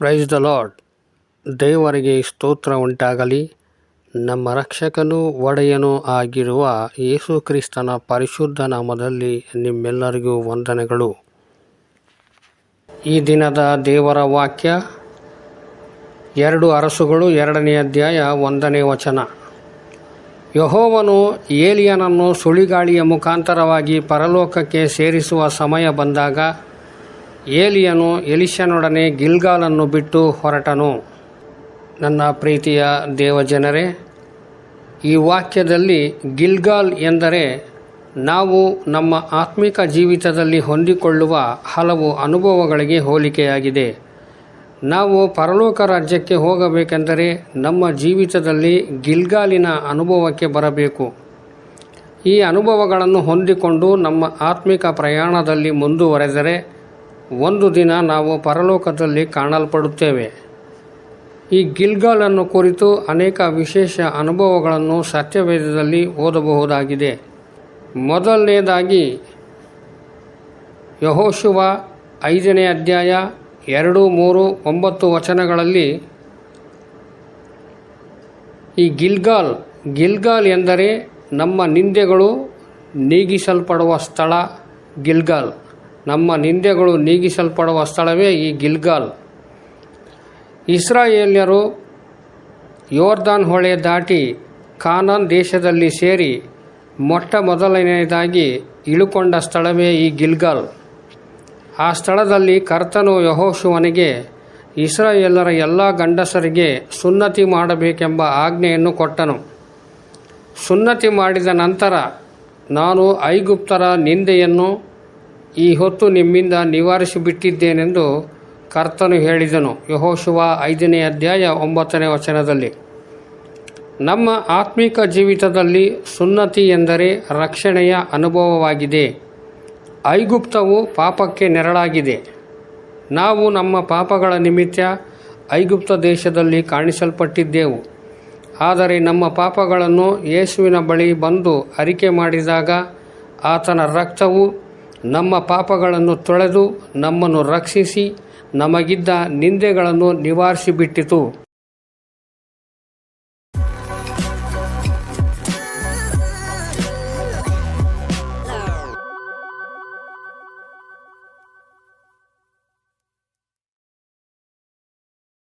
Praise the lord ದೇವರಿಗೆ ಸ್ತೋತ್ರ ಉಂಟಾಗಲಿ. ನಮ್ಮ ರಕ್ಷಕನೂ ಒಡೆಯನೂ ಆಗಿರುವ ಯೇಸು ಕ್ರಿಸ್ತನ ಪರಿಶುದ್ಧ ನಾಮದಲ್ಲಿ ನಿಮ್ಮೆಲ್ಲರಿಗೂ ವಂದನೆಗಳು. ಈ ದಿನದ ದೇವರ ವಾಕ್ಯ, ಎರಡು ಅರಸುಗಳು ಎರಡನೇ ಅಧ್ಯಾಯ ಒಂದನೇ ವಚನ. ಯಹೋವನು ಏಲಿಯನನ್ನು ಸುಳಿಗಾಳಿಯ ಮುಖಾಂತರವಾಗಿ ಪರಲೋಕಕ್ಕೆ ಸೇರಿಸುವ ಸಮಯ ಬಂದಾಗ ಏಲಿಯನು ಎಲಿಶನೊಡನೆ ಗಿಲ್ಗಾಲನ್ನು ಬಿಟ್ಟು ಹೊರಟನು. ನನ್ನ ಪ್ರೀತಿಯ ದೇವಜನರೇ, ಈ ವಾಕ್ಯದಲ್ಲಿ ಗಿಲ್ಗಾಲ್ ಎಂದರೆ ನಾವು ನಮ್ಮ ಆತ್ಮಿಕ ಜೀವಿತದಲ್ಲಿ ಹೊಂದಿಕೊಳ್ಳುವ ಹಲವು ಅನುಭವಗಳಿಗೆ ಹೋಲಿಕೆಯಾಗಿದೆ. ನಾವು ಪರಲೋಕ ರಾಜ್ಯಕ್ಕೆ ಹೋಗಬೇಕೆಂದರೆ ನಮ್ಮ ಜೀವಿತದಲ್ಲಿ ಗಿಲ್ಗಾಲಿನ ಅನುಭವಕ್ಕೆ ಬರಬೇಕು. ಈ ಅನುಭವಗಳನ್ನು ಹೊಂದಿಕೊಂಡು ನಮ್ಮ ಆತ್ಮಿಕ ಪ್ರಯಾಣದಲ್ಲಿ ಮುಂದುವರೆದರೆ ಒಂದು ದಿನ ನಾವು ಪರಲೋಕದಲ್ಲಿ ಕಾಣಲ್ಪಡುತ್ತೇವೆ. ಈ ಗಿಲ್ಗಾಲನ್ನು ಕುರಿತು ಅನೇಕ ವಿಶೇಷ ಅನುಭವಗಳನ್ನು ಸತ್ಯವೇದದಲ್ಲಿ ಓದಬಹುದಾಗಿದೆ. ಮೊದಲನೇದಾಗಿ, ಯಹೋಶುವ ಐದನೇ ಅಧ್ಯಾಯ ಎರಡು, ಮೂರು, ಒಂಬತ್ತು ವಚನಗಳಲ್ಲಿ ಈ ಗಿಲ್ಗಾಲ್ ಗಿಲ್ಗಾಲ್ ಎಂದರೆ ನಮ್ಮ ನಿಂದೆಗಳು ನೀಗಿಸಲ್ಪಡುವ ಸ್ಥಳ ಗಿಲ್ಗಾಲ್. ನಮ್ಮ ನಿಂದೆಗಳು ನೀಗಿಸಲ್ಪಡುವ ಸ್ಥಳವೇ ಈ ಗಿಲ್ಗಾಲ್. ಇಸ್ರಾಯೇಲ್ಯರು ಯೋರ್ದಾನ್ ಹೊಳೆ ದಾಟಿ ಕಾನಾನ್ ದೇಶದಲ್ಲಿ ಸೇರಿ ಮೊಟ್ಟ ಮೊದಲನೆಯದಾಗಿ ಇಳುಕೊಂಡ ಸ್ಥಳವೇ ಈ ಗಿಲ್ಗಾಲ್. ಆ ಸ್ಥಳದಲ್ಲಿ ಕರ್ತನು ಯಹೋಶುವನಿಗೆ ಇಸ್ರಾಯೇಲರ ಎಲ್ಲ ಗಂಡಸರಿಗೆ ಸುನ್ನತಿ ಮಾಡಬೇಕೆಂಬ ಆಜ್ಞೆಯನ್ನು ಕೊಟ್ಟನು. ಸುನ್ನತಿ ಮಾಡಿದ ನಂತರ ನಾನು ಐಗುಪ್ತರ ನಿಂದೆಯನ್ನು ಈ ಹೊತ್ತು ನಿಮ್ಮಿಂದ ನಿವಾರಿಸಿಬಿಟ್ಟಿದ್ದೇನೆಂದು ಕರ್ತನು ಹೇಳಿದನು. ಯಹೋಶುವ ಐದನೇ ಅಧ್ಯಾಯ ಒಂಬತ್ತನೇ ವಚನದಲ್ಲಿ. ನಮ್ಮ ಆತ್ಮಿಕ ಜೀವಿತದಲ್ಲಿ ಸುನ್ನತಿ ಎಂದರೆ ರಕ್ಷಣೆಯ ಅನುಭವವಾಗಿದೆ. ಐಗುಪ್ತವು ಪಾಪಕ್ಕೆ ನೆರಳಾಗಿದೆ. ನಾವು ನಮ್ಮ ಪಾಪಗಳ ನಿಮಿತ್ತ ಐಗುಪ್ತ ದೇಶದಲ್ಲಿ ಕಾಣಿಸಲ್ಪಟ್ಟಿದ್ದೆವು. ಆದರೆ ನಮ್ಮ ಪಾಪಗಳನ್ನು ಯೇಸುವಿನ ಬಳಿ ಬಂದು ಅರಿಕೆ ಮಾಡಿದಾಗ ಆತನ ರಕ್ತವು ನಮ್ಮ ಪಾಪಗಳನ್ನು ತೊಳೆದು ನಮ್ಮನ್ನು ರಕ್ಷಿಸಿ ನಮಗಿದ್ದ ನಿಂದೆಗಳನ್ನು ನಿವಾರಿಸಿಬಿಟ್ಟಿತು.